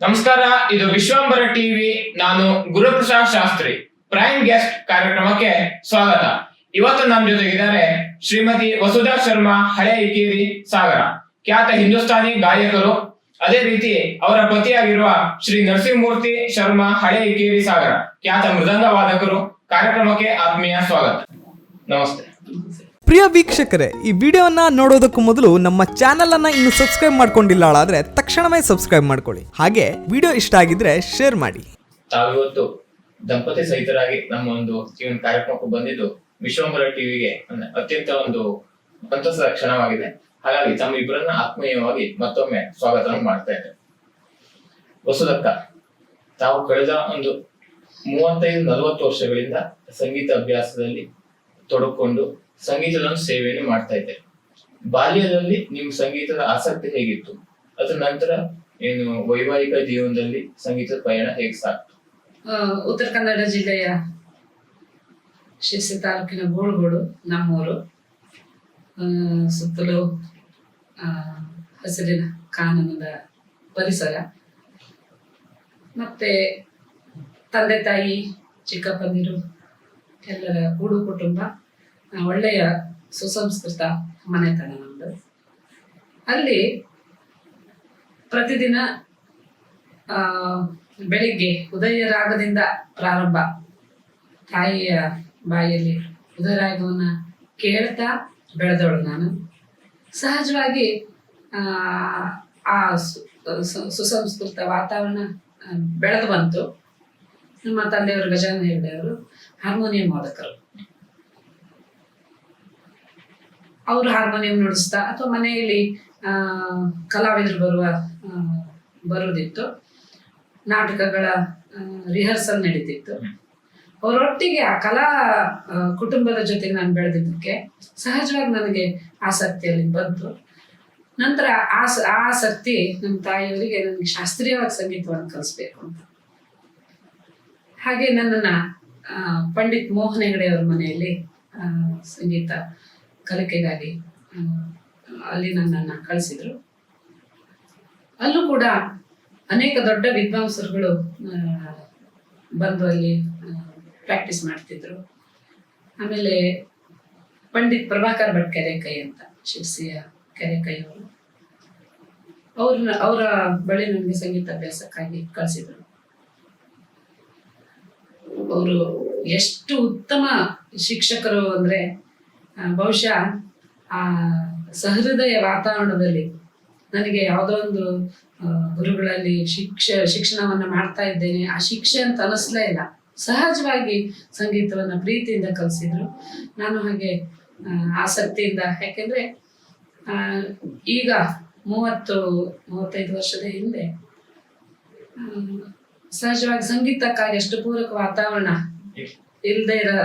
ನಮಸ್ಕಾರ, ಇದು ವಿಶ್ವಾಂಬರ ಟಿವಿ, ನಾನು ಗುರುಪ್ರಸಾದ್ ಶಾಸ್ತ್ರಿ. ಪ್ರೈಮ್ ಗೆಸ್ಟ್ ಕಾರ್ಯಕ್ರಮಕ್ಕೆ ಸ್ವಾಗತ. ಇವತ್ತು ನಮ್ಮ ಜೊತೆಗಿದ್ದಾರೆ ಶ್ರೀಮತಿ ವಸುಧಾ ಶರ್ಮಾ, ಹಳೆ ಇಕೇರಿ ಸಾಗರ. ಖ್ಯಾತ ಹಿಂದೂಸ್ತಾನಿ ಗಾಯಕರು. ಅದೇ ರೀತಿ ಅವರ ಪತಿಯಾಗಿರುವ ಶ್ರೀ ನರಸಿಂಹಮೂರ್ತಿ ಶರ್ಮಾ, ಹಳೆ ಇಕೇರಿ ಸಾಗರ. ಖ್ಯಾತ ಮೃದಂಗ ವಾದಕರು ಕಾರ್ಯಕ್ರಮಕ್ಕೆ ಆತ್ಮೀಯ ಸ್ವಾಗತ. ನಮಸ್ತೆ. ಪ್ರಿಯ ವೀಕ್ಷಕರೇ, ಈ ವಿಡಿಯೋನ ನೋಡೋದಕ್ಕೂ ಮೊದಲು ನಮ್ಮ ಚಾನೆಲ್ ಅನ್ನ ಇನ್ನು ಸಬ್ಸ್ಕ್ರೈಬ್ ಮಾಡ್ಕೊಂಡಿಲ್ಲ ಆದ್ರೆ ತಕ್ಷಣವೇ ಸಬ್ಸ್ಕ್ರೈಬ್ ಮಾಡ್ಕೊಳ್ಳಿ. ಹಾಗೆ ವಿಡಿಯೋ ಇಷ್ಟ ಆಗಿದ್ರೆ ಶೇರ್ ಮಾಡಿ. ತಾವಿವತ್ತು ದಂಪತಿ ಸಹಿತರಾಗಿ ನಮ್ಮ ಒಂದು ಜೀವನ ಕಾರ್ಯಕ್ರಮಕ್ಕೂ ಬಂದಿದ್ದು ವಿಶ್ವಂಬರ ಟಿವಿಗೆ ಅತ್ಯಂತ ಒಂದು ಸಂತಸದ ಕ್ಷಣವಾಗಿದೆ. ಹಾಗಾಗಿ ತಮ್ಮ ಇಬ್ಬರನ್ನ ಆತ್ಮೀಯವಾಗಿ ಮತ್ತೊಮ್ಮೆ ಸ್ವಾಗತ ಮಾಡ್ತಾ ಇದ್ದೇನೆ. ವಸುದಕ್ಕ ತಾವು ಕಳೆದ ಒಂದು ಮೂವತ್ತೈದು ನಲವತ್ತು ವರ್ಷಗಳಿಂದ ಸಂಗೀತ ಅಭ್ಯಾಸದಲ್ಲಿ ತೊಡಕೊಂಡು ಸಂಗೀತದ ಒಂದು ಸೇವೆಯನ್ನು ಮಾಡ್ತಾ ಇದ್ದೆ. ಬಾಲ್ಯದಲ್ಲಿ ನಿಮ್ ಸಂಗೀತದ ಆಸಕ್ತಿ ಹೇಗಿತ್ತು? ಅದ್ರ ನಂತರ ಏನು ವೈವಾಹಿಕ ಜೀವನದಲ್ಲಿ ಸಂಗೀತದ ಪಯಣ ಹೇಗೆ ಸಾಕ್ತು? ಉತ್ತರ ಕನ್ನಡ ಜಿಲ್ಲೆಯ ಶಿರ್ಸಿ ತಾಲೂಕಿನ ಗೋಳ್ಗೋಡು ನಮ್ಮೂರು. ಸುತ್ತಲೂ ಹಸಿರಿನ ಕಾನನದ ಪರಿಸರ. ಮತ್ತೆ ತಂದೆ ತಾಯಿ, ಚಿಕ್ಕಪ್ಪಂದಿರು, ಎಲ್ಲರ ಕೂಡು ಕುಟುಂಬ. ಒಳ್ಳೆಯ ಸುಸಂಸ್ಕೃತ ಮನೆತನ ನಮ್ಮದು ಅಲ್ಲಿ ಪ್ರತಿದಿನ ಬೆಳಿಗ್ಗೆ ಉದಯ ರಾಗದಿಂದ ಪ್ರಾರಂಭ. ತಾಯಿಯ ಬಾಯಲ್ಲಿ ಉದಯ ರಾಗವನ್ನ ಕೇಳ್ತಾ ಬೆಳೆದವಳು ನಾನು. ಸಹಜವಾಗಿ ಆ, ಸುಸಂಸ್ಕೃತ ವಾತಾವರಣ ಬೆಳೆದು ಬಂತು. ನಮ್ಮ ತಂದೆಯವರು ಗಜಾನ ಹೇಳಿದವರು ಹಾರ್ಮೋನಿಯಂ ವಾದಕರು. ಅವರು ಹಾರ್ಮೋನಿಯಂ ನುಡಿಸ್ತಾ ಅಥವಾ ಮನೆಯಲ್ಲಿ ಕಲಾವಿದರು ಬರುವ ಬರುವುದಿತ್ತು ನಾಟಕಗಳ ರಿಹರ್ಸಲ್ ನಡೀತಿತ್ತು. ಅವರೊಟ್ಟಿಗೆ ಆ ಕಲಾ ಕುಟುಂಬದ ಜೊತೆ ನಾನು ಬೆಳೆದಿದ್ದಕ್ಕೆ ಸಹಜವಾಗಿ ನನಗೆ ಆಸಕ್ತಿಯಲ್ಲಿ ಬಂತು. ನಂತರ ಆ ಆ ಆಸಕ್ತಿ ನಮ್ಮ ತಾಯಿಯವರಿಗೆ ನನಗೆ ಶಾಸ್ತ್ರೀಯವಾಗಿ ಸಂಗೀತವನ್ನು ಕಲಿಸ್ಬೇಕು ಅಂತ. ಹಾಗೆ ನನ್ನನ್ನು ಪಂಡಿತ್ ಮೋಹನ್ ಹೆಗಡೆ ಅವರ ಮನೆಯಲ್ಲಿ ಸಂಗೀತ ಕಲಿಕೆಗಾಗಿ ಅಲ್ಲಿ ನನ್ನನ್ನು ಕಳಿಸಿದ್ರು. ಅಲ್ಲೂ ಕೂಡ ಅನೇಕ ದೊಡ್ಡ ವಿದ್ವಾಂಸರುಗಳು ಬಂದು ಅಲ್ಲಿ ಪ್ರಾಕ್ಟೀಸ್ ಮಾಡ್ತಿದ್ರು. ಆಮೇಲೆ ಪಂಡಿತ್ ಪ್ರಭಾಕರ್ ಭಟ್ ಕೆರೆಕೈ ಅಂತ, ಶಿರ್ಸಿಯ ಕೆರೆಕೈ ಅವರು. ಅವ್ರನ್ನ ಅವರ ಬಳಿ ನನಗೆ ಸಂಗೀತ ಅಭ್ಯಾಸಕ್ಕಾಗಿ ಕಳಿಸಿದ್ರು. ಅವರು ಎಷ್ಟು ಉತ್ತಮ ಶಿಕ್ಷಕರು ಅಂದ್ರೆ ಬಹುಶಃ ಆ ಸಹೃದಯ ವಾತಾವರಣದಲ್ಲಿ ನನಗೆ ಯಾವುದೋ ಒಂದು ಗುರುಗಳಲ್ಲಿ ಶಿಕ್ಷ ಶಿಕ್ಷಣವನ್ನ ಮಾಡ್ತಾ ಇದ್ದೇನೆ. ಆ ಶಿಕ್ಷೆ ಅಂತ ಅನಿಸ್ಲೇ ಇಲ್ಲ. ಸಹಜವಾಗಿ ಸಂಗೀತವನ್ನ ಪ್ರೀತಿಯಿಂದ ಕಲಿಸಿದ್ರು. ನಾನು ಹಾಗೆ ಆಸಕ್ತಿಯಿಂದ ಯಾಕೆಂದ್ರೆ ಆ, ಈಗ ಮೂವತ್ತು ಮೂವತ್ತೈದು ವರ್ಷದ ಹಿಂದೆ ಸಹಜವಾಗಿ ಸಂಗೀತಕ್ಕಾಗಿ ಅಷ್ಟು ಪೂರಕ ವಾತಾವರಣ ಇಲ್ಲದೆ ಇರೋ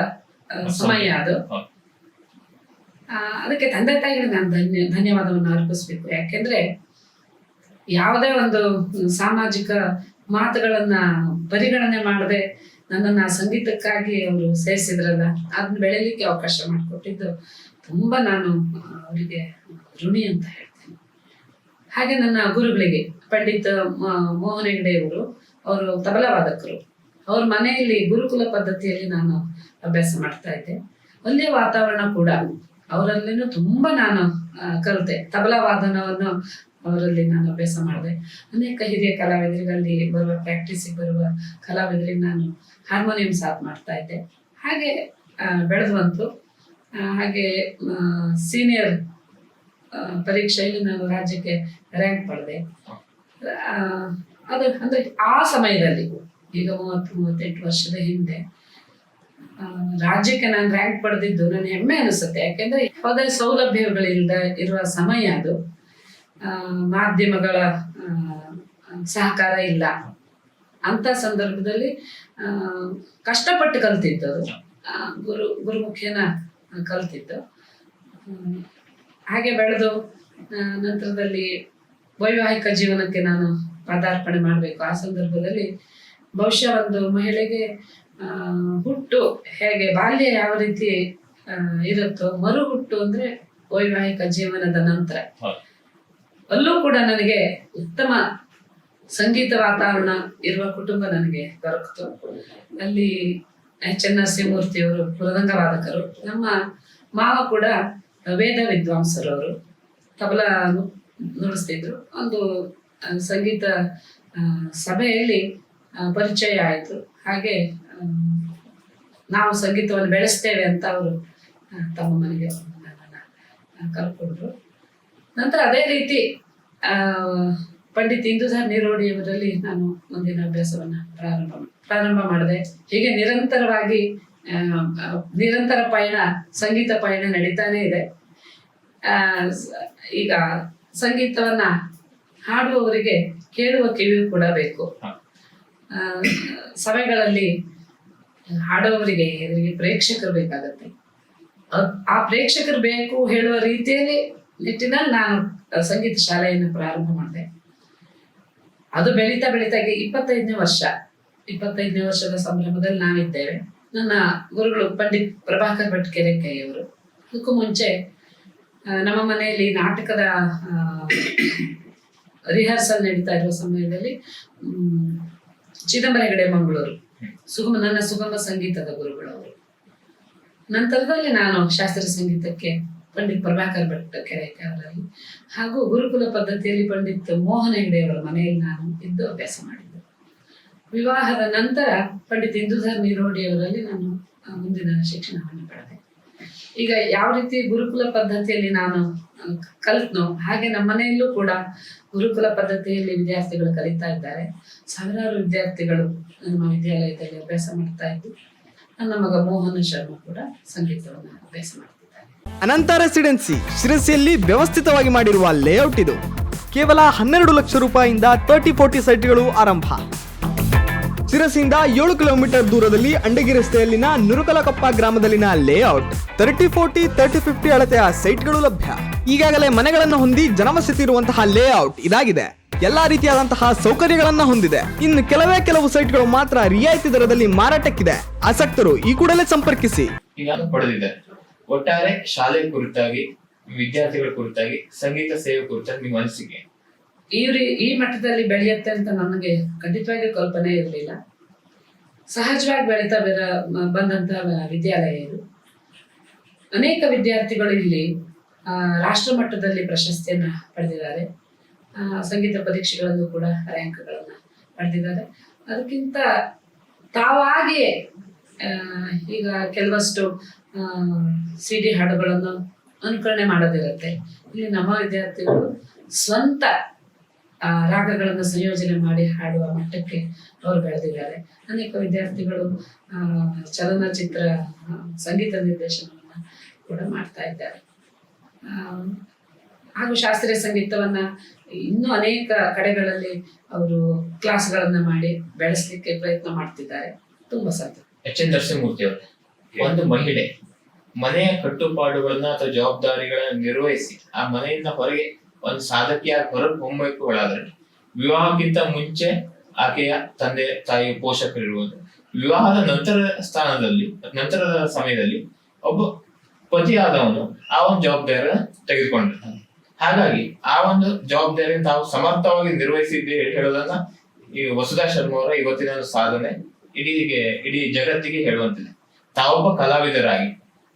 ಸಮಯ ಅದು. ಅದಕ್ಕೆ ತಂದೆ ತಾಯಿಗಳಿಗೆ ನಾನು ಧನ್ಯ, ಧನ್ಯವಾದವನ್ನು ಅರ್ಪಿಸ್ಬೇಕು. ಯಾಕೆಂದ್ರೆ ಯಾವುದೇ ಒಂದು ಸಾಮಾಜಿಕ ಮಾತುಗಳನ್ನ ಪರಿಗಣನೆ ಮಾಡದೆ ನನ್ನನ್ನ ಸಂಗೀತಕ್ಕಾಗಿ ಅವರು ಸೇರಿಸಿದ್ರಲ್ಲ ಅದನ್ನ ಬೆಳೀಲಿಕ್ಕೆ ಅವಕಾಶ ಮಾಡಿಕೊಟ್ಟಿದ್ದು ತುಂಬಾ ನಾನು ಅವರಿಗೆ ಋಣಿ ಅಂತ ಹೇಳ್ತೀನಿ. ಹಾಗೆ ನನ್ನ ಗುರುಗಳಿಗೆ, ಪಂಡಿತ್ ಮೋಹನ್ ಹೆಗ್ಡೆ ಅವರು ಅವರು ತಬಲಾ ವಾದಕರು ಅವ್ರ ಮನೆಯಲ್ಲಿ ಗುರುಕುಲ ಪದ್ಧತಿಯಲ್ಲಿ ನಾನು ಅಭ್ಯಾಸ ಮಾಡ್ತಾ ಇದ್ದೆ. ಒಂದೇ ವಾತಾವರಣ ಕೂಡ ಅವರಲ್ಲಿನೂ ತುಂಬಾ ನಾನು ಕಲಿತೆ. ತಬಲಾ ವಾದನವನ್ನು ಅವರಲ್ಲಿ ನಾನು ಅಭ್ಯಾಸ ಮಾಡಿದೆ. ಅನೇಕ ಹಿರಿಯ ಕಲಾವಿದರಿಗಲ್ಲಿ ಬರುವ ಪ್ರಾಕ್ಟೀಸಿಗೆ ಬರುವ ಕಲಾವಿದರಿಗೆ ನಾನು ಹಾರ್ಮೋನಿಯಂ ಸಾಥ್ ಮಾಡ್ತಾ ಇದ್ದೆ. ಹಾಗೆ ಬೆಳೆದು ಬಂತು. ಹಾಗೆ ಸೀನಿಯರ್ ಪರೀಕ್ಷೆಯಲ್ಲಿ ನಾನು ರಾಜ್ಯಕ್ಕೆ ರ್ಯಾಂಕ್ ಪಡೆದೆ. ಅದು, ಅಂದ್ರೆ ಆ ಸಮಯದಲ್ಲಿ, ಈಗ ಮೂವತ್ತು, ಮೂವತ್ತೆಂಟು ವರ್ಷದ ಹಿಂದೆ ರಾಜ್ಯಕ್ಕೆ ನಾನು ರ್ಯಾಂಕ್ ಪಡೆದಿದ್ದು ನನ್ನ ಹೆಮ್ಮೆ ಅನಿಸುತ್ತೆ. ಯಾಕೆಂದ್ರೆ ಯಾವುದೇ ಸೌಲಭ್ಯಗಳಿಂದ ಇರುವ ಸಮಯ ಅದು. ಮಾಧ್ಯಮಗಳ ಸಹಕಾರ ಇಲ್ಲ. ಅಂತ ಸಂದರ್ಭದಲ್ಲಿ ಕಷ್ಟಪಟ್ಟು ಕಲ್ತಿದ್ದು ಅದು. ಗುರು ಗುರುಮುಖಿಯನ್ನ ಕಲ್ತಿದ್ದು. ಹಾಗೆ ಬೆಳೆದು ನಂತರದಲ್ಲಿ ವೈವಾಹಿಕ ಜೀವನಕ್ಕೆ ನಾನು ಪದಾರ್ಪಣೆ ಮಾಡಬೇಕು. ಆ ಸಂದರ್ಭದಲ್ಲಿ ಬಹುಶಃ ಒಂದು ಮಹಿಳೆಗೆ ಹುಟ್ಟು ಹೇಗೆ ಬಾಲ್ಯ ಯಾವ ರೀತಿ ಇರುತ್ತೋ, ಮರು ಹುಟ್ಟು ಅಂದ್ರೆ ವೈವಾಹಿಕ ಜೀವನದ ನಂತರ. ಅಲ್ಲೂ ಕೂಡ ನನಗೆ ಉತ್ತಮ ಸಂಗೀತ ವಾತಾವರಣ ಇರುವ ಕುಟುಂಬ ನನಗೆ ದೊರಕಿತು ಅಲ್ಲಿ ಎಚ್ ಎನ್ ನರಸಿಂಹಮೂರ್ತಿಯವರು ಮೃದಂಗ ವಾದಕರು ನಮ್ಮ ಮಾವ ಕೂಡ ವೇದ ವಿದ್ವಾಂಸರವರು ಅವರು ತಬಲ ನುಡಿಸ್ತಿದ್ರು. ಒಂದು ಸಂಗೀತ ಸಭೆಯಲ್ಲಿ ಪರಿಚಯ ಆಯಿತು. ಹಾಗೆ ನಾವು ಸಂಗೀತವನ್ನು ಬೆಳೆಸ್ತೇವೆ ಅಂತ ಅವರು ತಮ್ಮ ಮನೆಗೆ ಕರ್ಕೊಂಡ್ರು. ನಂತರ ಅದೇ ರೀತಿ ಪಂಡಿತ್ ಇಂದುಧರ್ ನಿರೋಡಿಯವರಲ್ಲಿ ನಾನು ಮುಂದಿನ ಅಭ್ಯಾಸವನ್ನು ಪ್ರಾರಂಭ ಪ್ರಾರಂಭ ಮಾಡಿದೆ. ಹೀಗೆ ನಿರಂತರವಾಗಿ ನಿರಂತರ ಪಯಣ ಸಂಗೀತ ಪಯಣ ನಡೀತಾನೆ ಇದೆ. ಈಗ ಸಂಗೀತವನ್ನ ಹಾಡುವವರಿಗೆ ಕೇಳುವ ಕಿವಿ ಕೂಡ ಬೇಕು. ಸಭೆಗಳಲ್ಲಿ ಹಾಡುವವರಿಗೆ ಎದುರಿಗೆ ಪ್ರೇಕ್ಷಕರು ಬೇಕಾಗತ್ತೆ. ಆ ಪ್ರೇಕ್ಷಕರು ಬೇಕು ಹೇಳುವ ರೀತಿಯಲ್ಲಿ ನಿಟ್ಟಿನಲ್ಲಿ ನಾನು ಸಂಗೀತ ಶಾಲೆಯನ್ನು ಪ್ರಾರಂಭ ಮಾಡಿದೆ. ಅದು ಬೆಳೀತಾ ಬೆಳೀತಾ ಇಪ್ಪತ್ತೈದನೇ ವರ್ಷ. ಇಪ್ಪತ್ತೈದನೇ ವರ್ಷದ ಸಂಭ್ರಮದಲ್ಲಿ ನಾವಿದ್ದೇವೆ. ನನ್ನ ಗುರುಗಳು ಪಂಡಿತ್ ಪ್ರಭಾಕರ್ ಭಟ್ ಕೆರೆಕೈಯವರು. ಅದಕ್ಕೂ ಮುಂಚೆ ನಮ್ಮ ಮನೆಯಲ್ಲಿ ನಾಟಕದ ರಿಹರ್ಸಲ್ ನಡೀತಾ ಇರುವ ಸಮಯದಲ್ಲಿ ಚಿದಂಬರ ಹೆಗಡೆ ಮಂಗಳೂರು. ಸುಗಮ, ನನ್ನ ಸುಗಮ ಸಂಗೀತದ ಗುರುಗಳವರು ನಂತರದಲ್ಲಿ ನಾನು ಶಾಸ್ತ್ರೀಯ ಸಂಗೀತಕ್ಕೆ ಪಂಡಿತ್ ಪ್ರಭಾಕರ್ ಭಟ್ ಕೆರೆಕಾರರಲ್ಲಿ ಹಾಗೂ ಗುರುಕುಲ ಪದ್ಧತಿಯಲ್ಲಿ ಪಂಡಿತ್ ಮೋಹನ ಹೆಗಡೆಯವರ ಮನೆಯಲ್ಲಿ ನಾನು ಇದ್ದು ಅಭ್ಯಾಸ ಮಾಡಿದ್ದೆ. ವಿವಾಹದ ನಂತರ ಪಂಡಿತ್ ಇಂದುಧರ್ ನಿರೋಡಿಯವರಲ್ಲಿ ನಾನು ಮುಂದಿನ ಶಿಕ್ಷಣವನ್ನು ಪಡೆದೆ. ಈಗ ಯಾವ ರೀತಿ ಗುರುಕುಲ ಪದ್ಧತಿಯಲ್ಲಿ ನಾನು ಕಲ್ತ್ನೋ, ಹಾಗೆ ನಮ್ಮ ಮನೆಯಲ್ಲೂ ಕೂಡ ಗುರುಕುಲ ಪದ್ಧತಿಯಲ್ಲಿ ವಿದ್ಯಾರ್ಥಿಗಳು ಕಲಿತಾ ಇದ್ದಾರೆ. ಸಾವಿರಾರು ವಿದ್ಯಾರ್ಥಿಗಳು ನಮ್ಮ ವಿದ್ಯಾಲಯದಲ್ಲಿ ಅಭ್ಯಾಸ ಮಾಡ್ತಾ ಇದ್ದು, ನನ್ನ ಮಗ ಮೋಹನ ಶರ್ಮಾ ಕೂಡ ಸಂಗೀತವನ್ನು ಅಭ್ಯಾಸ ಮಾಡ್ತಿದ್ದಾರೆ. ಅನಂತ ರೆಸಿಡೆನ್ಸಿ ಶಿರಸಿಯಲ್ಲಿ ವ್ಯವಸ್ಥಿತವಾಗಿ ಮಾಡಿರುವ ಲೇಔಟ್ ಇದು. ಕೇವಲ ಹನ್ನೆರಡು ಲಕ್ಷ ರೂಪಾಯಿಯಿಂದ ತರ್ಟಿ ಫೋರ್ಟಿ ಸೈಟ್ಗಳು ಆರಂಭ. ಶಿರಸಿಯಿಂದ ಏಳು ಕಿಲೋಮೀಟರ್ ದೂರದಲ್ಲಿ ಅಂಡಗಿ ರಸ್ತೆಯಲ್ಲಿನ ನುರುಕಲಕಪ್ಪ ಗ್ರಾಮದಲ್ಲಿನ layout thirty forty thirty fifty ಅಳತೆಯ ಸೈಟ್ಗಳು ಲಭ್ಯ. ಈಗಾಗಲೇ ಮನೆಗಳನ್ನು ಹೊಂದಿ ಜನವಸತಿ ಇರುವಂತಹ ಲೇಔಟ್ ಇದಾಗಿದೆ. ಎಲ್ಲಾ ರೀತಿಯಾದಂತಹ ಸೌಕರ್ಯಗಳನ್ನ ಹೊಂದಿದೆ. ಇನ್ನು ಕೆಲವೇ ಕೆಲವು ಸೈಟ್ಗಳು ಮಾತ್ರ ರಿಯಾಯಿತಿ ದರದಲ್ಲಿ ಮಾರಾಟಕ್ಕಿದೆ. ಆಸಕ್ತರು ಈ ಕೂಡಲೇ ಸಂಪರ್ಕಿಸಿ. ಈಗ ಪಡೆದಿದ್ದಾರೆ ಒಟ್ಟಾರೆ ಶಾಲೆ ಕುರಿತಾಗಿ ವಿದ್ಯಾರ್ಥಿಗಳ ಕುರಿತಾಗಿ ಸಂಗೀತ ಸೇವೆ ಕುರಿತಾಗಿ ನಿಮ್ಮ ಅನಿಸಿಕೆ. ಈ ಈ ಮಟ್ಟದಲ್ಲಿ ಬೆಳೆಯುತ್ತೆ ಅಂತ ನನಗೆ ಖಂಡಿತವಾಗಿ ಕಲ್ಪನೆ ಇರಲಿಲ್ಲ. ಸಹಜವಾಗಿ ಬೆಳೀತಾ ಬೇರ ಬಂದಂತ ವಿದ್ಯಾಲಯ ಇದು. ಅನೇಕ ವಿದ್ಯಾರ್ಥಿಗಳು ಇಲ್ಲಿ ರಾಷ್ಟ್ರ ಮಟ್ಟದಲ್ಲಿ ಪ್ರಶಸ್ತಿಯನ್ನ ಪಡೆದಿದ್ದಾರೆ. ಸಂಗೀತ ಪರೀಕ್ಷೆಗಳಲ್ಲೂ ಕೂಡ ರ್ಯಾಂಕ್ಗಳನ್ನ ಪಡೆದಿದ್ದಾರೆ. ಅದಕ್ಕಿಂತ ತಾವಾಗಿಯೇ ಈಗ ಕೆಲವಷ್ಟು ಸಿ ಡಿ ಹಾಡುಗಳನ್ನು ಅನುಕರಣೆ ಮಾಡೋದಿರುತ್ತೆ. ಇಲ್ಲಿ ನಮ್ಮ ವಿದ್ಯಾರ್ಥಿಗಳು ಸ್ವಂತ ರಾಗಗಳನ್ನು ಸಂಯೋಜನೆ ಮಾಡಿ ಹಾಡುವ ಮಟ್ಟಕ್ಕೆ ಅವರು ಬೆಳೆದಿದ್ದಾರೆ. ಅನೇಕ ವಿದ್ಯಾರ್ಥಿಗಳು ಚಲನಚಿತ್ರ ಸಂಗೀತ ನಿರ್ದೇಶನವನ್ನು ಕೂಡ ಮಾಡ್ತಾ ಇದ್ದಾರೆ. ಹಾಗೂ ಶಾಸ್ತ್ರೀಯ ಸಂಗೀತವನ್ನ ಇನ್ನೂ ಅನೇಕ ಕಡೆಗಳಲ್ಲಿ ಅವರು ಕ್ಲಾಸ್ಗಳನ್ನ ಮಾಡಿ ಬೆಳೆಸಲಿಕ್ಕೆ ಪ್ರಯತ್ನ ಮಾಡ್ತಿದ್ದಾರೆ. ತುಂಬಾ ಸಂತೋಷ. ಎಚ್ ಎನ್ ನರಸಿಂಹಮೂರ್ತಿ ಅವರು, ಒಂದು ಮಹಿಳೆ ಮನೆಯ ಕಟ್ಟುಪಾಡುಗಳನ್ನ ಅಥವಾ ಜವಾಬ್ದಾರಿಗಳನ್ನ ನಿರ್ವಹಿಸಿ ಆ ಮನೆಯಿಂದ ಹೊರಗೆ ಒಂದು ಸಾಧಕಿಯಾಗಿ ಹೊರಗೆ ಹೊಮ್ಮಬೇಕಾದ್ರೆ ವಿವಾಹಕ್ಕಿಂತ ಮುಂಚೆ ಆಕೆಯ ತಂದೆ ತಾಯಿ ಪೋಷಕರಿರುವುದು. ವಿವಾಹದ ನಂತರ ಸ್ಥಾನದಲ್ಲಿ, ನಂತರದ ಸಮಯದಲ್ಲಿ ಒಬ್ಬ ಪತಿಯಾದವನು ಆ ಒಂದು ಜವಾಬ್ದಾರಿ ತೆಗೆದುಕೊಂಡಿರ್ತಾನೆ ಹಾಗಾಗಿ ಆ ಒಂದು ಜವಾಬ್ದಾರಿಯನ್ನು ತಾವು ಸಮರ್ಥವಾಗಿ ನಿರ್ವಹಿಸಿದ್ದೆ ಹೇಳೋದನ್ನ ಈ ವಸುಧಾ ಶರ್ಮ ಅವರ ಇವತ್ತಿನ ಒಂದು ಸಾಧನೆ ಇಡೀಗೆ, ಇಡೀ ಜಗತ್ತಿಗೆ ಹೇಳುವಂತಿದೆ. ತಾವೊಬ್ಬ ಕಲಾವಿದರಾಗಿ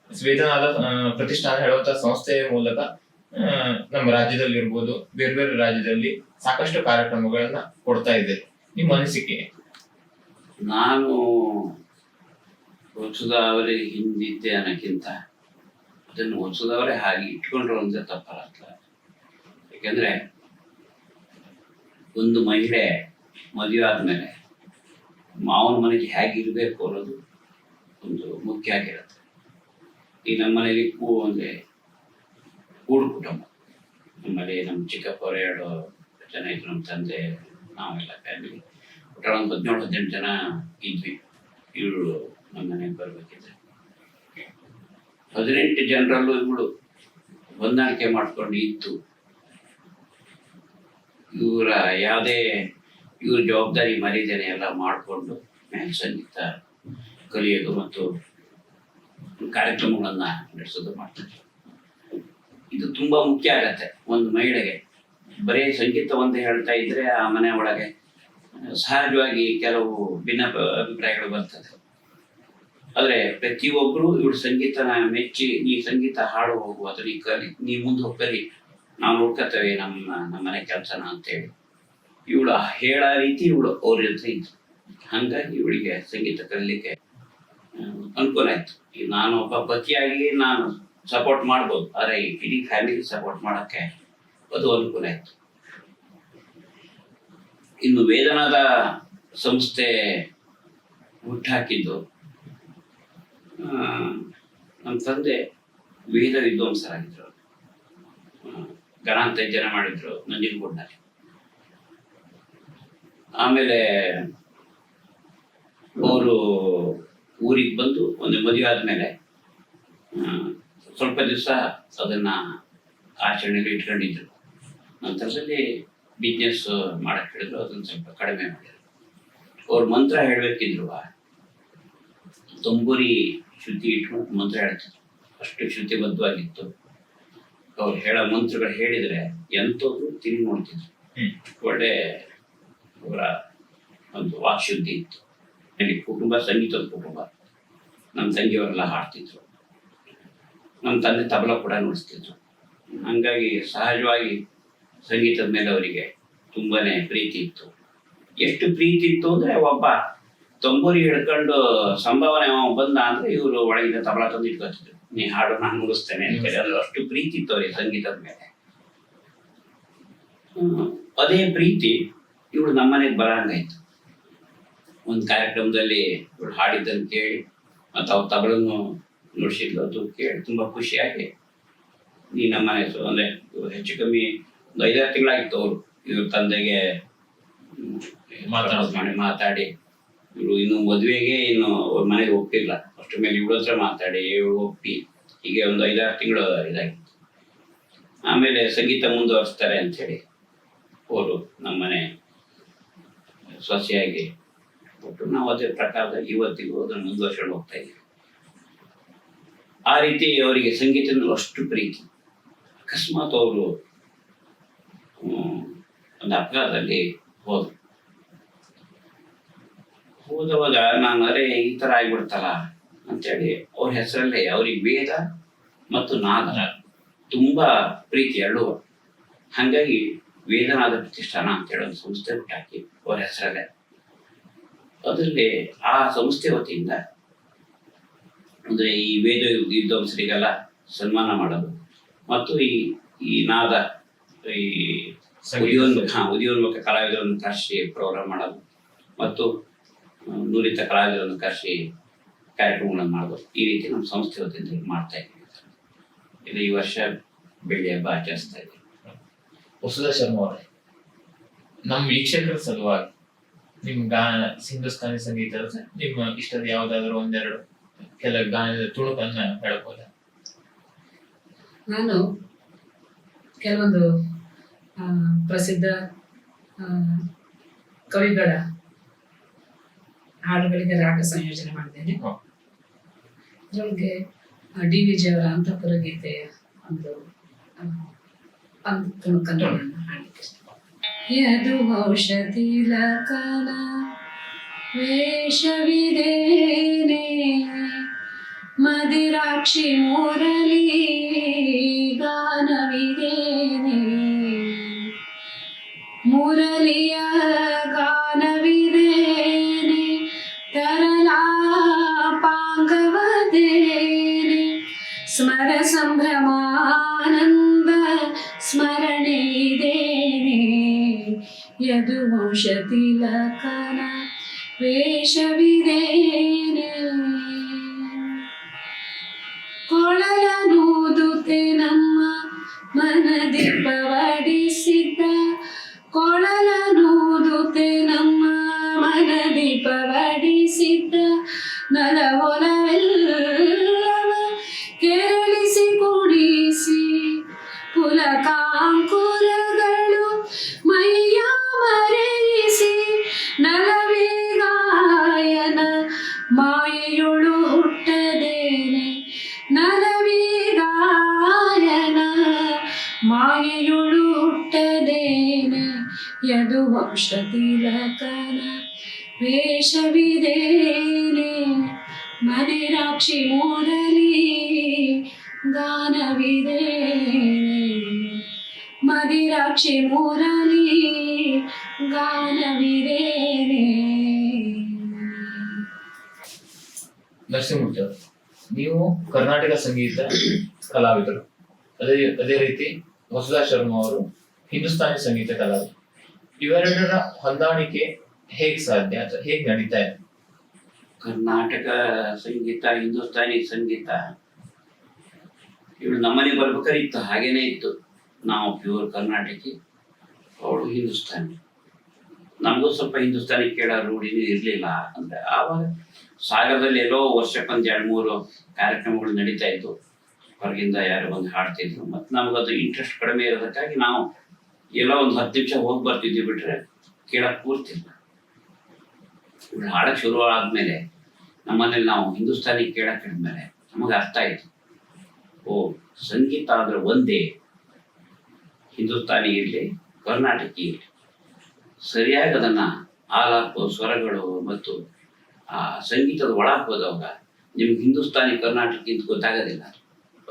ಸ್ವೇತನಾದ ಪ್ರತಿಷ್ಠಾನ ಹೇಳುವಂತಹ ಸಂಸ್ಥೆಯ ಮೂಲಕ ನಮ್ಮ ರಾಜ್ಯದಲ್ಲಿ ಇರ್ಬೋದು ಬೇರೆ ಬೇರೆ ರಾಜ್ಯದಲ್ಲಿ ಸಾಕಷ್ಟು ಕಾರ್ಯಕ್ರಮಗಳನ್ನ ಕೊಡ್ತಾ ಇದ್ದೇವೆ ನಿಮ್ಮ ಅನಿಸಿಕೆ? ನಾನು ಅವರಿಗೆ ಹಿಂದಿದ್ದೆ ಅನ್ನೋಕ್ಕಿಂತ ಅದನ್ನು ಹೊಸದವರೇ ಹಾಗೆ ಇಟ್ಕೊಂಡ್ರು ಅಂದ್ರೆ ತಪ್ಪಲ್ಲ ಯಾಕೆಂದ್ರೆ ಒಂದು ಮಹಿಳೆ ಮದುವೆ ಆದ್ಮೇಲೆ ಮಾವನ ಮನೆಗೆ ಹೇಗಿರ್ಬೇಕು ಅನ್ನೋದು ಒಂದು ಮುಖ್ಯ ಆಗಿರುತ್ತೆ. ಈ ನಮ್ಮ ಮನೇಲಿ ಕೂ ಅಂದ್ರೆ ಕೂಡು ಕುಟುಂಬ. ನಮ್ಮಲ್ಲಿ ನಮ್ಮ ಚಿಕ್ಕಪ್ಪರು ಎರಡು ಜನ ಇದ್ರು, ನಮ್ಮ ತಂದೆ, ನಾವೆಲ್ಲ ಫ್ಯಾಮಿಲಿ ಒಟ್ಟಾರೆ ಒಂದು ಹದಿನೇಳು, ಹದಿನೆಂಟು ಜನ ಇದ್ವಿ. ಇವಳು ನಮ್ಮ ಮನೆಗೆ ಬರ್ಬೇಕಿದ್ರೆ. ಹದಿನೆಂಟು ಜನರಲ್ಲೂ ಇವಳು ಹೊಂದಾಣಿಕೆ ಮಾಡ್ಕೊಂಡು ಇತ್ತು ಇವರ ಯಾವುದೇ, ಇವ್ರ ಜವಾಬ್ದಾರಿ ಮರಿದೇನೆ ಎಲ್ಲ ಮಾಡಿಕೊಂಡು ಮ್ಯಾಲ್ ಸಂಗೀತ ಕಲಿಯೋದು ಮತ್ತು ಕಾರ್ಯಕ್ರಮಗಳನ್ನು ನಡೆಸೋದು ಮಾಡ್ತಾರೆ. ಇದು ತುಂಬಾ ಮುಖ್ಯ ಆಗತ್ತೆ ಒಂದು ಮಹಿಳೆಗೆ. ಬರೀ ಸಂಗೀತ ಒಂದೇ ಹೇಳ್ತಾ ಇದ್ರೆ ಆ ಮನೆ ಒಳಗೆ ಸಹಜವಾಗಿ ಕೆಲವು ಭಿನ್ನ ಅಭಿಪ್ರಾಯಗಳು ಬರ್ತದೆ. ಆದರೆ ಪ್ರತಿಯೊಬ್ರು ಇವ್ರ ಸಂಗೀತನ ಮೆಚ್ಚಿ ನೀ ಸಂಗೀತ ಹಾಡು ಹೋಗು ಅಥವಾ ನೀ ಕಲಿ ನೀ ಮುಂದೆ ಹೋಗ್ಬರಿ, ನಾವು ನೋಡ್ಕೊತೇವೆ ನಮ್ಮ ನಮ್ಮ ಮನೆ ಕೆಲಸನ ಅಂತೇಳಿ. ಇವಳು ಹೇಳ ರೀತಿ ಇವಳು ಅವ್ರ ಜೊತೆ ಇದ್ರು. ಹಂಗಾಗಿ ಇವಳಿಗೆ ಸಂಗೀತ ಕಲಿಲಿಕ್ಕೆ ಅನುಕೂಲ ಆಯ್ತು. ನಾನು ಒಬ್ಬ ಪತಿಯಾಗಿ ನಾನು ಸಪೋರ್ಟ್ ಮಾಡ್ಬೋದು, ಆದರೆ ಇಡೀ ಫ್ಯಾಮಿಲಿ ಸಪೋರ್ಟ್ ಮಾಡಕ್ಕೆ ಅದು ಅನುಕೂಲ ಆಯ್ತು. ಇನ್ನು ವೇದನಾದ ಸಂಸ್ಥೆ ಹುಟ್ಟಾಕಿದ್ದು ನಮ್ಮ ತಂದೆ ವಿವಿಧ ವಿದ್ವಾಂಸರಾಗಿದ್ದರು ಗಣಾಂತರ್ಜನ ಮಾಡಿದ್ರು ನಂಜನಗೂಡಿನಲ್ಲಿ. ಆಮೇಲೆ ಅವರು ಊರಿಗೆ ಬಂದು ಒಂದು ಮದುವೆ ಆದಮೇಲೆ ಸ್ವಲ್ಪ ದಿವಸ ಅದನ್ನ ಆಚರಣೆಗೆ ಇಟ್ಕೊಂಡಿದ್ರು. ನಂತರದಲ್ಲಿ ಬಿಸ್ನೆಸ್ ಮಾಡಕ್ ಹೇಳಿದ್ರು, ಅದನ್ನ ಸ್ವಲ್ಪ ಕಡಿಮೆ ಮಾಡಿದ್ರು. ಅವ್ರ ಮಂತ್ರ ಹೇಳ್ಬೇಕಿದ್ರು ತಂಬೂರಿ ಶುದ್ಧಿ ಇಟ್ಕೊಂಡು ಮಂತ್ರ ಹೇಳ್ತಿದ್ರು. ಅಷ್ಟು ಶುದ್ಧಿಬದ್ಧವಾಗಿತ್ತು ಅವ್ರು ಹೇಳೋ ಮಂತ್ರಗಳು ಹೇಳಿದ್ರೆ ಎಂತವ್ರು ತಿನ್ ನೋಡ್ತಿದ್ರು. ಒಳ್ಳೆ ಅವರ ಒಂದು ವಾಕ್ಶುದ್ಧಿ ಇತ್ತು. ನನಗೆ ಕುಟುಂಬ ಸಂಗೀತದ ಕುಟುಂಬ. ನಮ್ಮ ತಂಗಿಯವರೆಲ್ಲ ಹಾಡ್ತಿದ್ರು. ನಮ್ಮ ತಂದೆ ತಬಲ ಕೂಡ ನುಡಿಸ್ತಿದ್ರು. ಹಂಗಾಗಿ ಸಹಜವಾಗಿ ಸಂಗೀತದ ಮೇಲೆ ಅವರಿಗೆ ತುಂಬಾನೇ ಪ್ರೀತಿ ಇತ್ತು. ಎಷ್ಟು ಪ್ರೀತಿ ಇತ್ತು ಅಂದ್ರೆ ಒಬ್ಬ ತಂಬೂರಿ ಹಿಡ್ಕೊಂಡು ಸಂಭಾವನೆ ಅವ ಬಂದ ಅಂದ್ರೆ ಇವರು ಒಳಗಿಂದ ತಬಲಾ ತಂದು ಇಟ್ಕೊತಿದ್ರು. ನೀ ಹಾಡು ನಾನು ಮುಗಿಸ್ತೇನೆ ಅಂತ ಹೇಳಿ. ಅಷ್ಟು ಪ್ರೀತಿ ಇತ್ತು ಅವ್ರಿಗೆ ಸಂಗೀತದ ಮೇಲೆ. ಅದೇ ಪ್ರೀತಿ ಇವಳು ನಮ್ಮನೆಗೆ ಬರಂಗಾಯ್ತು. ಒಂದು ಕಾರ್ಯಕ್ರಮದಲ್ಲಿ ಇವಳು ಹಾಡಿದ್ದನ್ನು ಕೇಳಿ ಮತ್ತು ಅವ್ರ ತಬಲನ್ನು ನುಡಿಸಿದ್ಲು ಅದು ಕೇಳಿ ತುಂಬಾ ಖುಷಿಯಾಗಿ ನೀ ನಮ್ಮನೆ ಅಂದ್ರೆ ಹೆಚ್ಚು ಕಮ್ಮಿ ಒಂದು ಐದಾರು ತಿಂಗಳಾಗಿತ್ತು ಅವರು. ಇವ್ರ ತಂದೆಗೆ ಮಾತಾಡಿ ಮಾತಾಡಿ ಇವರು ಇನ್ನು ಮದುವೆಗೆ ಇನ್ನು ಅವ್ರ ಮನೆಗೆ ಒಪ್ಪಿಲ್ಲ ಅಷ್ಟ್ರ ಮೇಲೆ ಇವಳ ಹತ್ರ ಮಾತಾಡಿ ಇವಳು ಒಪ್ಪಿ, ಹೀಗೆ ಒಂದು ಐದಾರು ತಿಂಗಳು ಇದಾಗಿತ್ತು. ಆಮೇಲೆ ಸಂಗೀತ ಮುಂದುವರಿಸ್ತಾರೆ ಅಂಥೇಳಿ ಅವರು ನಮ್ಮನೆ ಸೊಸೆಯಾಗಿ ಕೊಟ್ಟು ನಾವು ಅದೇ ಪ್ರಕಾರದ ಇವತ್ತಿಗೂ ಅದನ್ನು ಮುಂದುವರ್ಸ್ಕೊಂಡು ಹೋಗ್ತಾ ಇದ್ದೀವಿ. ಆ ರೀತಿ ಅವರಿಗೆ ಸಂಗೀತದಲ್ಲಿ ಅಷ್ಟು ಪ್ರೀತಿ. ಅಕಸ್ಮಾತ್ ಅವರು ಒಂದು ಅಪಘಾತದಲ್ಲಿ ಹೋದ್ರು. ಹೋದವಾಗ ನಾನು ಅರೆ ಈ ತರ ಆಗ್ಬಿಡ್ತಲ್ಲ? ಅಂತೇಳಿ ಅವ್ರ ಹೆಸರಲ್ಲೇ ಅವ್ರಿಗೆ ವೇದ ಮತ್ತು ನಾದ ತುಂಬಾ ಪ್ರೀತಿ ಎರಡು ಹಂಗಾಗಿ ವೇದನಾದ ಪ್ರತಿಷ್ಠಾನ ಅಂತೇಳಿ ಒಂದು ಸಂಸ್ಥೆ ಹುಟ್ಟಾಕಿ ಅವ್ರ ಹೆಸರಲ್ಲೇ. ಅದರಲ್ಲಿ ಆ ಸಂಸ್ಥೆ ವತಿಯಿಂದ ಅಂದ್ರೆ ಈ ವೇದ ವಿದ್ವಾಂಸರಿಗೆಲ್ಲ ಸನ್ಮಾನ ಮಾಡೋದು. ಮತ್ತು ಈ ಈ ನಾದ ಈ ಉದಯೋನ್ಮುಖ ಉದಯೋನ್ಮುಖ ಕಲಾವಿದರನ್ನು ಕರೆಸಿ ಪ್ರೋಗ್ರಾಮ್ ಮಾಡೋದು. ಮತ್ತು ನುರಿತ ಕಲಾವಿದರನ್ನು ಕರೆಸಿ ಕಾರ್ಯಕ್ರಮಗಳನ್ನು ಮಾಡಬೇಕು ಈ ರೀತಿ ನಮ್ಮ ಸಂಸ್ಥೆ ವತಿಯಿಂದ ಮಾಡ್ತಾ ಇದ್ದೀವಿ ಇದು ಈ ವರ್ಷ ಬೆಳ್ಳಿ ಹಬ್ಬ ಆಚರಿಸ್ತಾ ಇದ್ದೀವಿ ವಸುಧಾ ಶರ್ಮಾ ಅವರೇ ನಮ್ಮ ವೀಕ್ಷಕರ ಸಲುವಾಗಿ ನಿಮ್ಮ ಗಾನ ಹಿಂದೂಸ್ತಾನಿ ಸಂಗೀತ ನಿಮ್ಮ ಇಷ್ಟದ ಯಾವ್ದಾದ್ರು ಒಂದೆರಡು ಕೆಲ ಗಾನದ ತುಣುಕನ್ನ ಹೇಳ್ಬೋದ? ನಾನು ಕೆಲವೊಂದು ಆ, ಪ್ರಸಿದ್ಧ ಆ, ಕವಿಗಳ ಹಾಡುಗಳಿಗೆ ರಾಗ ಸಂಯೋಜನೆ ಮಾಡಿದ್ದೇನೆ ಹ. ಅದರೊಳಗೆ ಡಿ ವಿ ಜಿ ಅವರ ಅಂತಃಪುರ ಗೀತೆಯ ಒಂದು ಆ, ಒಂದು ತುಣುಕನ್ನು ನಾನು ಹಾಡಲಿಕ್ಕೆ ಇಷ್ಟಪಡ್ತೀನಿ. ಯದು ಔಷಧಿ ಲಕನ ವೇಷವಿದೇನೆ ಮದಿರಾಕ್ಷಿ ಮುರಳಿ ಗಾನವಿದೇನೆ ಸ್ಮರ ಸಂಭ್ರಮಾನಂದ ಸ್ಮರಣೆ ಇದೇನೆ ಯದು ವಂಶತಿ ತಿಲಕನ ವೇಷವಿದೇನೆ. ಮದಿರಾಕ್ಷಿ ಮೂರಲಿ ಗಾನವಿದೇನೆ. ಮದಿರಾಕ್ಷಿ ಮೂರಲಿ ಗಾನವಿದೇನೆ. ಅವರು, ನೀವು ಕರ್ನಾಟಕ ಸಂಗೀತ ಕಲಾವಿದರು. ಅದೇ ಅದೇ ರೀತಿ ವಸುಧಾ ಶರ್ಮಾ ಅವರು ಹಿಂದೂಸ್ತಾನಿ ಸಂಗೀತ ಕಲಾವಿದರು. ಇವೆರಡರ ಹೊಂದಾಣಿಕೆ ಹೇಗೆ ಸಾಧ್ಯ ಅಥವಾ ಹೇಗೆ ನಡೀತಾ ಇದೆ? ಕರ್ನಾಟಕ ಸಂಗೀತ, ಹಿಂದೂಸ್ತಾನಿ ಸಂಗೀತ. ಇವಳು ನಮ್ಮನೆ ಬರ್ಬೇಕಾದ್ರೆ ಇತ್ತು, ಹಾಗೇನೆ ಇತ್ತು. ನಾವು ಪ್ಯೂರ್ ಕರ್ನಾಟಕಿ, ಅವಳು ಹಿಂದೂಸ್ತಾನಿ. ನಮಗೂ ಸ್ವಲ್ಪ ಹಿಂದೂಸ್ತಾನಿ ಕೇಳೋ ರೂಢಿನೂ ಇರಲಿಲ್ಲ ಅಂದ್ರೆ ಆವಾಗ ಸಾಗರದಲ್ಲಿ ಎಲ್ಲೋ ವರ್ಷಕ್ಕೊಂದು ಎರಡು ಮೂರು ಕಾರ್ಯಕ್ರಮಗಳು ನಡೀತಾ ಇತ್ತು. ಹೊರಗಿಂದ ಯಾರೋ ಬಂದು ಹಾಡ್ತಿದ್ರು. ಮತ್ತು ನಮಗದು ಇಂಟ್ರೆಸ್ಟ್ ಕಡಿಮೆ ಇರೋದಕ್ಕಾಗಿ ನಾವು ಎಲ್ಲೋ ಒಂದು ಹತ್ತು ನಿಮಿಷ ಹೋಗಿ ಬರ್ತಿದ್ವಿ ಬಿಟ್ರೆ ಕೇಳಕ್ ಕೂರ್ತಿಲ್ಲ ಇವಳು ಹಾಡಕ್ ಶುರು ಆದ್ಮೇಲೆ ನಮ್ಮನೇಲಿ ನಾವು ಹಿಂದೂಸ್ತಾನಿ ಕೇಳಕ್ ಹಿಡಿದ್ಮೇಲೆ ನಮಗೆ ಅರ್ಥ ಆಯ್ತು. ಓ, ಸಂಗೀತ ಅಂದ್ರೆ ಒಂದೇ. ಹಿಂದೂಸ್ತಾನಿ ಇರಲಿ, ಕರ್ನಾಟಕಿ ಇರಲಿ. ಸರಿಯಾಗಿ ಅದನ್ನ ಆಲಾಪು ಸ್ವರಗಳು ಮತ್ತು ಆ ಸಂಗೀತದ ಒಳಗೆ ಹೋದವಾಗ ನಿಮ್ಗೆ ಹಿಂದೂಸ್ತಾನಿ, ಕರ್ನಾಟಕ ಅಂತ ಗೊತ್ತಾಗೋದಿಲ್ಲ.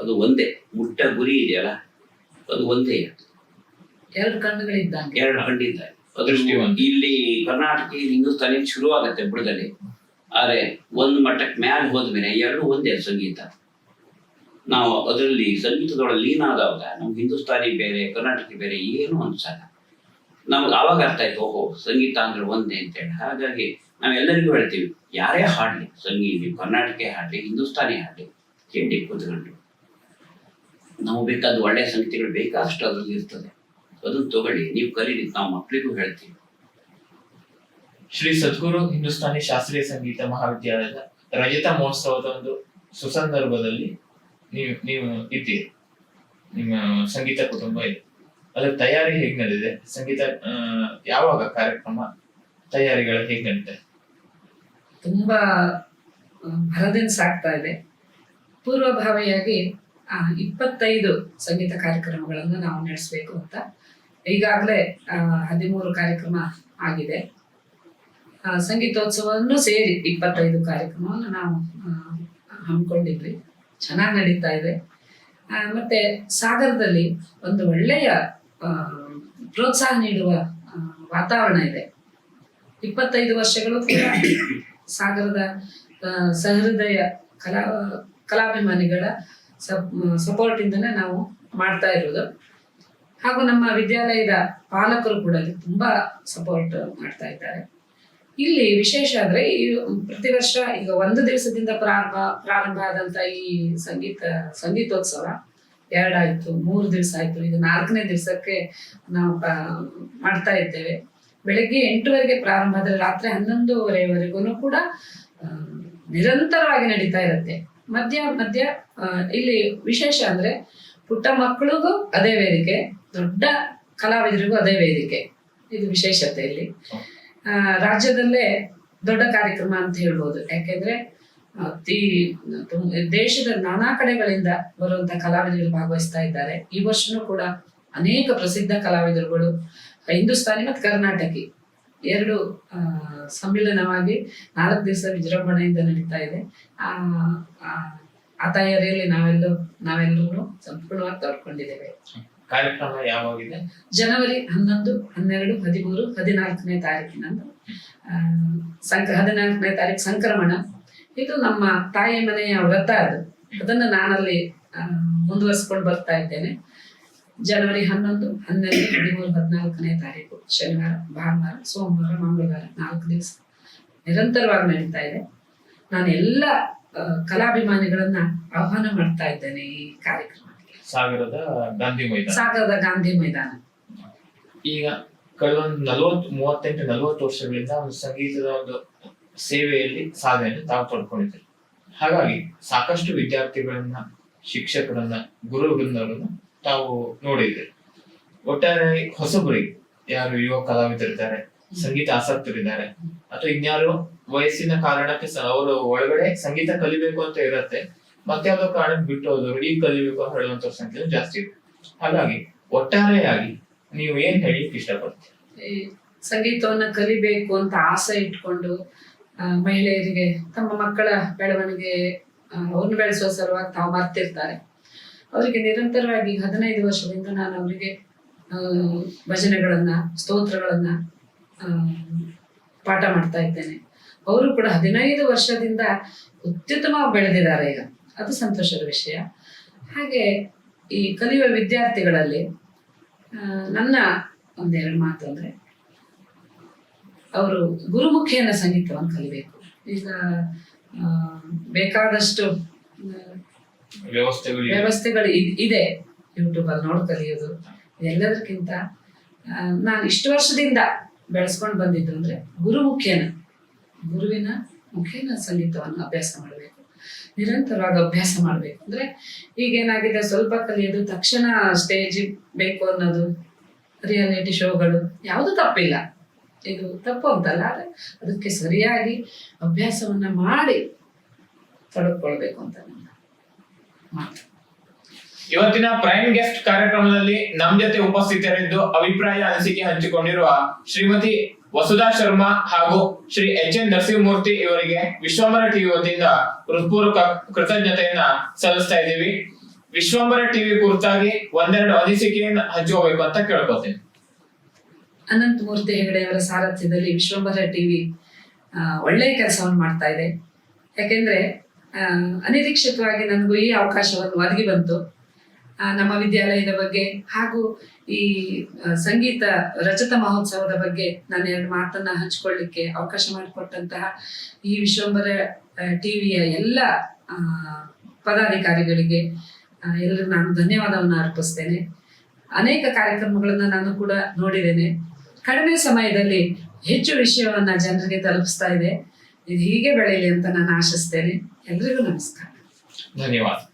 ಅದು ಒಂದೇ. ಮುಟ್ಟ ಗುರಿ ಇದೆಯಲ್ಲ? ಅದು ಒಂದೇ ಎರಡು ಕಣ್ಣುಗಳಿದ್ದಂಗೆ ಎರಡು ಹಂಡಿದ್ದ ಅದೃಷ್ಟಿ ಇಲ್ಲಿ ಕರ್ನಾಟಕ ಹಿಂದೂಸ್ತಾನಿ ಶುರು ಆಗುತ್ತೆ ಬುಡದಲ್ಲಿ ಆದ್ರೆ ಒಂದು ಮಟ್ಟಕ್ಕೆ ಮ್ಯಾಲೆ ಹೋದ್ಮೇಲೆ ಎರಡು ಒಂದೇ ಸಂಗೀತ. ನಾವು ಅದರಲ್ಲಿ ಸಂಗೀತದೊಳಗೆ ಲೀನ ಆದಾಗ ನಮ್ಗೆ ಹಿಂದೂಸ್ತಾನಿ ಬೇರೆ ಕರ್ನಾಟಕ ಬೇರೆ ಏನು ಅನ್ಸಲ್ಲ. ನಮ್ಗೆ ಆವಾಗ ಅರ್ಥ ಆಯ್ತು, ಓಹೋ, ಸಂಗೀತ ಅಂದ್ರೆ ಒಂದೇ ಅಂತೇಳಿ. ಹಾಗಾಗಿ ನಾವೆಲ್ಲರಿಗೂ ಹೇಳ್ತೀವಿ, ಯಾರೇ ಹಾಡ್ಲಿ, ಸಂಗೀತ ಕರ್ನಾಟಕ ಹಾಡ್ಲಿ, ಹಿಂದೂಸ್ತಾನಿ ಹಾಡ್ಲಿ, ಕೇಳಿ ಕೂತ್ಕೊಂಡು. ನಾವು ಬೇಕಾದ ಒಳ್ಳೆ ಸಂಗೀತಗಳು ಬೇಕಾದಷ್ಟು ಅದ್ರಲ್ಲಿ ಇರ್ತದೆ. ಅದನ್ನ ತಗೊಳ್ಳಿ. ನೀವು ಕಲೀರಿ. ನಾವು ಮಕ್ಕಳಿಗೂ ಹೇಳ್ತೀವಿ. ಶ್ರೀ ಸದ್ಗುರು ಹಿಂದೂಸ್ತಾನಿ ಶಾಸ್ತ್ರೀಯ ಸಂಗೀತ ಮಹಾವಿದ್ಯಾಲಯದ ರಜತ ಮಹೋತ್ಸವದ ಒಂದು ಸುಸಂದರ್ಭದಲ್ಲಿ ನೀವು ನೀವು ಇದ್ದೀರಿ. ನಿಮ್ಮ ಸಂಗೀತ ಕುಟುಂಬ ಇದೆ. ಅದರ ತಯಾರಿ ಹೇಗ್ ನಡೆದಿದೆ ಸಂಗೀತ ಯಾವಾಗ ಕಾರ್ಯಕ್ರಮ ತಯಾರಿಗಳು ಹೇಗ್ ನಡೀತಾ ತುಂಬಾ ಭರದಿಂದ ಸಾಕ್ತಾ ಇದೆ. ಪೂರ್ವಭಾವಿಯಾಗಿ ಆ, ಇಪ್ಪತ್ತೈದು ಸಂಗೀತ ಕಾರ್ಯಕ್ರಮಗಳನ್ನು ನಾವು ನಡೆಸಬೇಕು ಅಂತ ಈಗಾಗಲೇ ಹದಿಮೂರು ಕಾರ್ಯಕ್ರಮ ಆಗಿದೆ. ಸಂಗೀತೋತ್ಸವವನ್ನು ಸೇರಿ ಇಪ್ಪತ್ತೈದು ಕಾರ್ಯಕ್ರಮವನ್ನು ನಾವು ಹಮ್ಮಿಕೊಂಡಿದ್ವಿ. ಚೆನ್ನಾಗಿ ನಡೀತಾ ಇದೆ. ಮತ್ತೆ ಸಾಗರದಲ್ಲಿ ಒಂದು ಒಳ್ಳೆಯ ಪ್ರೋತ್ಸಾಹ ನೀಡುವ ವಾತಾವರಣ ಇದೆ. ಇಪ್ಪತ್ತೈದು ವರ್ಷಗಳು ಸಾಗರದ ಸಹೃದಯ ಕಲಾ, ಕಲಾಭಿಮಾನಿಗಳ ಸಪೋರ್ಟ್ ಇಂದನೇ ನಾವು ಮಾಡ್ತಾ ಇರೋದು. ಹಾಗೂ ನಮ್ಮ ವಿದ್ಯಾಲಯದ ಪಾಲಕರು ಕೂಡ ತುಂಬಾ ಸಪೋರ್ಟ್ ಮಾಡ್ತಾ ಇದ್ದಾರೆ. ಇಲ್ಲಿ ವಿಶೇಷ ಅಂದ್ರೆ ಈ ಪ್ರತಿ ವರ್ಷ ಈಗ ಒಂದು ದಿವಸದಿಂದ ಪ್ರಾರಂಭ ಪ್ರಾರಂಭ ಆದಂತ ಈ ಸಂಗೀತ, ಸಂಗೀತೋತ್ಸವ ಎರಡಾಯ್ತು, ಮೂರು ದಿವಸ ಆಯ್ತು. ಈಗ ನಾಲ್ಕನೇ ದಿವಸಕ್ಕೆ ನಾವು ಮಾಡ್ತಾ ಇದ್ದೇವೆ. ಬೆಳಗ್ಗೆ ಎಂಟುವರೆಗೆ ಪ್ರಾರಂಭ, ಆದ್ರೆ ರಾತ್ರಿ ಹನ್ನೊಂದುವರೆವರೆಗೂ ಕೂಡ ನಿರಂತರವಾಗಿ ನಡೀತಾ ಇರುತ್ತೆ. ಮಧ್ಯ ಮಧ್ಯ ಇಲ್ಲಿ ವಿಶೇಷ ಅಂದ್ರೆ ಪುಟ್ಟ ಮಕ್ಕಳಿಗೂ ಅದೇ ವೇದಿಕೆ ದೊಡ್ಡ ಕಲಾವಿದರಿಗೂ ಅದೇ ವೇದಿಕೆ. ಇದು ವಿಶೇಷತೆ ಇಲ್ಲಿ ರಾಜ್ಯದಲ್ಲೇ ದೊಡ್ಡ ಕಾರ್ಯಕ್ರಮ ಅಂತ ಹೇಳ್ಬೋದು. ಯಾಕೆಂದ್ರೆ ಅತಿ ದೇಶದ ನಾನಾ ಕಡೆಗಳಿಂದ ಬರುವಂತ ಕಲಾವಿದರು ಭಾಗವಹಿಸ್ತಾ ಇದ್ದಾರೆ. ಈ ವರ್ಷನೂ ಕೂಡ ಅನೇಕ ಪ್ರಸಿದ್ಧ ಕಲಾವಿದರುಗಳು, ಹಿಂದೂಸ್ತಾನಿ ಮತ್ತು ಕರ್ನಾಟಕಿ, ಎರಡು ಸಮ್ಮಿಲನವಾಗಿ ನಾಲ್ಕು ದಿವಸ ವಿಜೃಂಭಣೆಯಿಂದ ನಡೀತಾ ಇದೆ. ಆ ತಯಾರಿಯಲ್ಲಿ ನಾವೆಲ್ಲೂ, ನಾವೆಲ್ಲರೂ ಸಂಪೂರ್ಣವಾಗಿ ತೊಡ್ಕೊಂಡಿದ್ದೇವೆ. ಕಾರ್ಯಕ್ರಮ ಯಾವಾಗಿದೆ? ಜನವರಿ ಹನ್ನೊಂದು, ಹನ್ನೆರಡು, ಹದಿಮೂರು, ಹದಿನಾಲ್ಕನೇ ತಾರೀಕಿನಂದು ಸಂಕ, ಹದಿನಾಲ್ಕನೇ ತಾರೀಕು ಸಂಕ್ರಮಣ. ಇದು ನಮ್ಮ ತಾಯಿ ಮನೆಯ ವ್ರತ ಅದು. ಅದನ್ನು ನಾನಲ್ಲಿ ಮುಂದುವರಿಸ್ಕೊಂಡು ಬರ್ತಾ ಇದ್ದೇನೆ. ಜನವರಿ ಹನ್ನೊಂದು, ಹನ್ನೆರಡು, ಹದಿಮೂರು, ಹದಿನಾಲ್ಕನೇ ತಾರೀಕು, ಶನಿವಾರ, ಭಾನುವಾರ, ಸೋಮವಾರ, ಮಂಗಳವಾರ, ನಾಲ್ಕು ದಿವಸ ನಿರಂತರವಾಗಿ ನಡೀತಾ ಇದೆ. ನಾನು ಎಲ್ಲ ಕಲಾಭಿಮಾನಿಗಳನ್ನ ಆಹ್ವಾನ ಮಾಡ್ತಾ ಇದ್ದೇನೆ ಈ ಕಾರ್ಯಕ್ರಮಕ್ಕೆ ಸಾಗರದ ಗಾಂಧಿ ಮೈದಾನ. ಸಾಗರದ ಗಾಂಧಿ ಮೈದಾನ. ಈಗ ಕಳೆದೊಂದು ನಲವತ್ತು ಮೂವತ್ತೆಂಟು ನಲವತ್ತು ವರ್ಷಗಳಿಂದ ಒಂದು ಸಂಗೀತದ ಒಂದು ಸೇವೆಯಲ್ಲಿ ಸಾಧನೆಯನ್ನು ತಾವು ಪಡ್ಕೊಂಡಿದ್ದೀರಿ. ಹಾಗಾಗಿ ಸಾಕಷ್ಟು ವಿದ್ಯಾರ್ಥಿಗಳನ್ನ ಶಿಕ್ಷಕರನ್ನ ಗುರು ತಾವು ನೋಡಿದ್ದೀರಿ ಒಟ್ಟಾರೆ ಹೊಸಬರಿಗೆ ಯಾರು ಯುವ ಕಲಾವಿದರಿದ್ದಾರೆ ಸಂಗೀತ ಆಸಕ್ತರಿದ್ದಾರೆ ಅಥವಾ ಇನ್ಯಾರು ವಯಸ್ಸಿನ ಕಾರಣಕ್ಕೆ ಅವರು ಒಳಗಡೆ ಸಂಗೀತ ಕಲಿಬೇಕು ಅಂತ ಇರತ್ತೆ ಮತ್ತೆ ಯಾವ್ದೋ ಕಾರಣ ಬಿಟ್ಟು ಹೋದವರು ಈಗ ಕಲಿಬೇಕು ಹೇಳುವಂತ ಸಂಖ್ಯೆ ಜಾಸ್ತಿ ಇದೆ. ಹಾಗಾಗಿ ಒಟ್ಟಾರೆಯಾಗಿ ನೀವು ಏನ್ ಹೇಳಿಕ್ ಇಷ್ಟಪಡ್ತೀರಿ? ಸಂಗೀತವನ್ನ ಕಲಿಬೇಕು ಅಂತ ಆಸೆ ಇಟ್ಕೊಂಡು ಮಹಿಳೆಯರಿಗೆ, ತಮ್ಮ ಮಕ್ಕಳ ಬೆಳವಣಿಗೆ ಅವ್ರನ್ನ ಬೆಳೆಸುವ ಸಲುವಾಗಿ ತಾವು ಮರ್ತಿರ್ತಾರೆ. ಅವರಿಗೆ ನಿರಂತರವಾಗಿ ಹದಿನೈದು ವರ್ಷದಿಂದ ನಾನು ಅವರಿಗೆ ಭಜನೆಗಳನ್ನು, ಸ್ತೋತ್ರಗಳನ್ನ ಪಾಠ ಮಾಡ್ತಾ ಇದ್ದೇನೆ. ಅವರು ಕೂಡ ಹದಿನೈದು ವರ್ಷದಿಂದ ಅತ್ಯುತ್ತಮವಾಗಿ ಬೆಳೆದಿದ್ದಾರೆ ಈಗ. ಅದು ಸಂತೋಷದ ವಿಷಯ. ಹಾಗೆ ಈ ಕಲಿಯುವ ವಿದ್ಯಾರ್ಥಿಗಳಲ್ಲಿ ನನ್ನ ಒಂದೆರಡು ಮಾತು ಅಂದ್ರೆ ಅವರು ಗುರುಮುಖಿಯನ್ನ ಸಂಗೀತವನ್ನು ಕಲಿಬೇಕು. ಈಗ ಬೇಕಾದಷ್ಟು ವ್ಯವಸ್ಥೆಗಳು ಇದೆ. ಯೂಟ್ಯೂಬ್ ಅಲ್ಲಿ ನೋಡಿ ಕಲಿಯೋದು. ಎಲ್ಲದಕ್ಕಿಂತ ನಾನು ಇಷ್ಟು ವರ್ಷದಿಂದ ಬೆಳೆಸ್ಕೊಂಡು ಬಂದಿದ್ದು ಅಂದ್ರೆ ಗುರುಮುಖಿಯನ್ನ ಗುರುವಿನ ಮುಖೇನ ಸಂಗೀತವನ್ನು ಅಭ್ಯಾಸ ಮಾಡಬೇಕು. ನಿರಂತರವಾಗಿ ಅಭ್ಯಾಸ ಮಾಡಬೇಕು. ಅಂದ್ರೆ ಈಗೇನಾಗಿದೆ, ಸ್ವಲ್ಪ ಕಲಿಯೋದು, ತಕ್ಷಣ ಸ್ಟೇಜ್ ಬೇಕು ಅನ್ನೋದು ರಿಯಾಲಿಟಿ ಶೋಗಳು ಯಾವುದು ತಪ್ಪಿಲ್ಲ. ಇದು ತಪ್ಪು ಅಂತಲ್ಲ, ಆದ್ರೆ ಅದಕ್ಕೆ ಸರಿಯಾಗಿ ಅಭ್ಯಾಸವನ್ನ ಮಾಡಿ ತೊಡಗಿಕೊಳ್ಬೇಕು ಅಂತ ನನ್ನ ಮಾತು. ಇವತ್ತಿನ ಪ್ರೈಮ್ ಗೆಸ್ಟ್ ಕಾರ್ಯಕ್ರಮದಲ್ಲಿ ನಮ್ ಜೊತೆ ಉಪಸ್ಥಿತರಿದ್ದು ಅಭಿಪ್ರಾಯ ಅನಿಸಿಕೆ ಹಂಚಿಕೊಂಡಿರುವ ಶ್ರೀಮತಿ ವಸುಧಾ ಶರ್ಮಾ ಹಾಗೂ ಶ್ರೀ ಎಚ್ ಎನ್ ನರಸಿಂಹಮೂರ್ತಿ ಇವರಿಗೆ ವಿಶ್ವಂಬರ ಟಿವಿ ವತಿಯಿಂದ ಹೃತ್ಪೂರ್ವಕ ಕೃತಜ್ಞತೆಯನ್ನ ಸಲ್ಲಿಸ್ತಾ ಇದ್ದೀವಿ. ವಿಶ್ವಂಬರ ಟಿವಿ ಕುರಿತಾಗಿ ಒಂದೆರಡು ಅನಿಸಿಕೆಯನ್ನು ಹಂಚ್ಕೋಬೇಕು ಅಂತ ಕೇಳ್ಕೊತೀನಿ ಅನಂತಮೂರ್ತಿ ಹೆಗಡೆ ಅವರ ಸಾರಥ್ಯದಲ್ಲಿ ವಿಶ್ವಂಬರ ಟಿವಿ ಒಳ್ಳೆಯ ಕೆಲಸವನ್ನು ಮಾಡ್ತಾ ಇದೆ. ಯಾಕೆಂದ್ರೆ ಅನಿರೀಕ್ಷಿತವಾಗಿ ನನಗೂ ಈ ಅವಕಾಶವನ್ನು ಒದಗಿ ಬಂತು. ನಮ್ಮ ವಿದ್ಯಾಲಯದ ಬಗ್ಗೆ ಹಾಗೂ ಈ ಸಂಗೀತ ರಜತ ಮಹೋತ್ಸವದ ಬಗ್ಗೆ ನಾನು ಎರಡು ಮಾತನ್ನ ಹಂಚ್ಕೊಳ್ಳಿಕ್ಕೆ ಅವಕಾಶ ಮಾಡಿಕೊಟ್ಟಂತಹ ಈ ವಿಶ್ವಂಬರ ಟಿವಿಯ ಎಲ್ಲ ಪದಾಧಿಕಾರಿಗಳಿಗೆ ಎಲ್ಲರೂ ನಾನು ಧನ್ಯವಾದವನ್ನು ಅರ್ಪಿಸ್ತೇನೆ. ಅನೇಕ ಕಾರ್ಯಕ್ರಮಗಳನ್ನ ನಾನು ಕೂಡ ನೋಡಿದ್ದೇನೆ. ಕಡಿಮೆ ಸಮಯದಲ್ಲಿ ಹೆಚ್ಚು ವಿಷಯವನ್ನ ಜನರಿಗೆ ತಲುಪಿಸ್ತಾ ಇದೆ. ಇದು ಹೀಗೆ ಬೆಳೆಯಲಿ ಅಂತ ನಾನು ಆಶಿಸ್ತೇನೆ. ಎಲ್ರಿಗೂ ನಮಸ್ಕಾರ. ಧನ್ಯವಾದ.